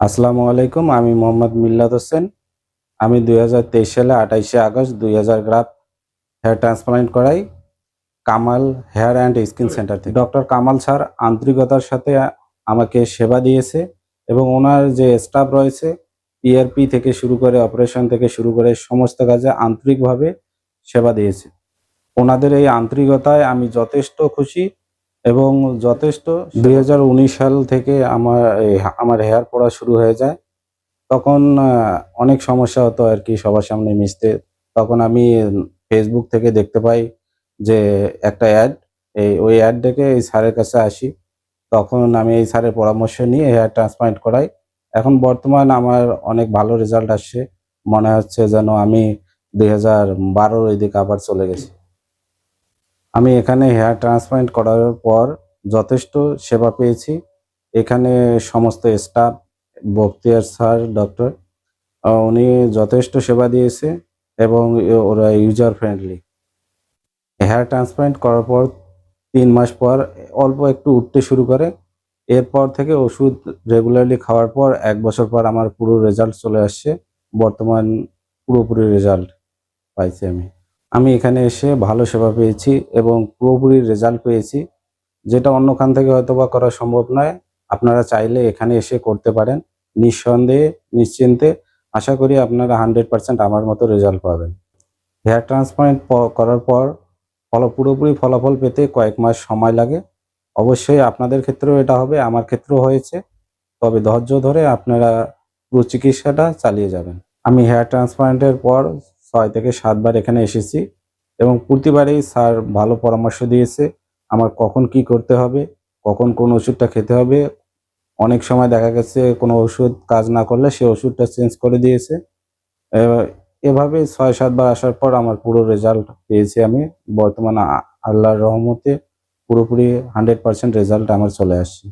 আসসালামু আলাইকুম, আমি মোহাম্মদ মিল্লাত হোসেন। আমি দুই হাজার তেইশ সালে আঠাইশে আগস্ট দুই হাজার গ্রাফ হেয়ার ট্রান্সপ্লান্ট করাই Kamal hair and skin centre থেকে। ডক্টর কামাল স্যার আন্তরিকতার সাথে আমাকে সেবা দিয়েছে এবং ওনার যে স্টাফ রয়েছে পিআরপি থেকে শুরু করে অপারেশন থেকে শুরু করে সমস্ত কাজে আন্তরিকভাবে সেবা দিয়েছে। ওনাদের এই আন্তরিকতায় আমি যথেষ্ট খুশি। এবং যথেষ্ট দুই হাজার উনিশ সাল থেকে আমার আমার হেয়ার পড়া শুরু হয়ে যায়। তখন অনেক সমস্যা হতো আর কি সবার সামনে মিশতে। তখন আমি ফেসবুক থেকে দেখতে পাই যে একটা অ্যাড এই, ওই অ্যাড দেখে এই স্যারের কাছে আসি। তখন আমি এই স্যারের পরামর্শ নিয়ে হেয়ার ট্রান্সপ্লান্ট করাই। এখন বর্তমান আমার অনেক ভালো রেজাল্ট আসছে। মনে হচ্ছে যেন আমি দুই হাজার বারোর ওই দিকে আবার চলে গেছি। আমি এখানে হেয়ার ট্রান্সপ্লান্ট করার পর যথেষ্ট সেবা পেয়েছি। এখানে সমস্ত স্টাফ বক্তিয়ার স্যার ডক্টর উনি যথেষ্ট সেবা দিয়েছে এবং ওরা ইউজার ফ্রেন্ডলি হেয়ার ট্রান্সপ্লান্ট করার পর তিন মাস পর অল্প একটু উঠতে শুরু করে। এরপর থেকে ওষুধ রেগুলারলি খাওয়ার পর এক বছর পর আমার পুরো রেজাল্ট চলে আসছে। বর্তমান পুরোপুরি রেজাল্ট পাইছি আমি। আমি এখানে এসে ভালো সেবা পেয়েছি এবং পুরোপুরি রেজাল্ট পেয়েছি। যেটা অন্যখান থেকে হয়তো বা করা সম্ভব নয়। আপনারা চাইলে এখানে এসে করতে পারেন। নিঃসন্দেহে, নিশ্চিন্তে আশা করি আপনারা হান্ড্রেড পার্সেন্ট আমার মতো রেজাল্ট পাবেন। হেয়ার ট্রান্সপ্লান্ট করার পর ফল, পুরোপুরি ফলাফল পেতে কয়েক মাস সময় লাগে। অবশ্যই আপনাদের ক্ষেত্রেও এটা হবে, আমার ক্ষেত্রেও হয়েছে। তবে ধৈর্য ধরে আপনারা পুরো চিকিৎসাটা চালিয়ে যাবেন। আমি হেয়ার ট্রান্সপ্লান্টের পর ছয় থেকে সাতবার এখানে এসেছি এবং প্রতিবারেই স্যার ভালো পরামর্শ দিয়েছে আমার কখন কি করতে হবে, কখন কোন ওষুধটা খেতে হবে। অনেক সময় দেখা গেছে কোনো ওষুধ কাজ না করলে সে ওষুধটা চেঞ্জ করে দিয়েছে। এভাবে ছয় সাতবার আসার পর আমার পুরো রেজাল্ট পেয়েছি আমি। বর্তমানে আল্লাহর রহমতে পুরোপুরি হান্ড্রেড পার্সেন্ট রেজাল্ট আমার চলে আসছে।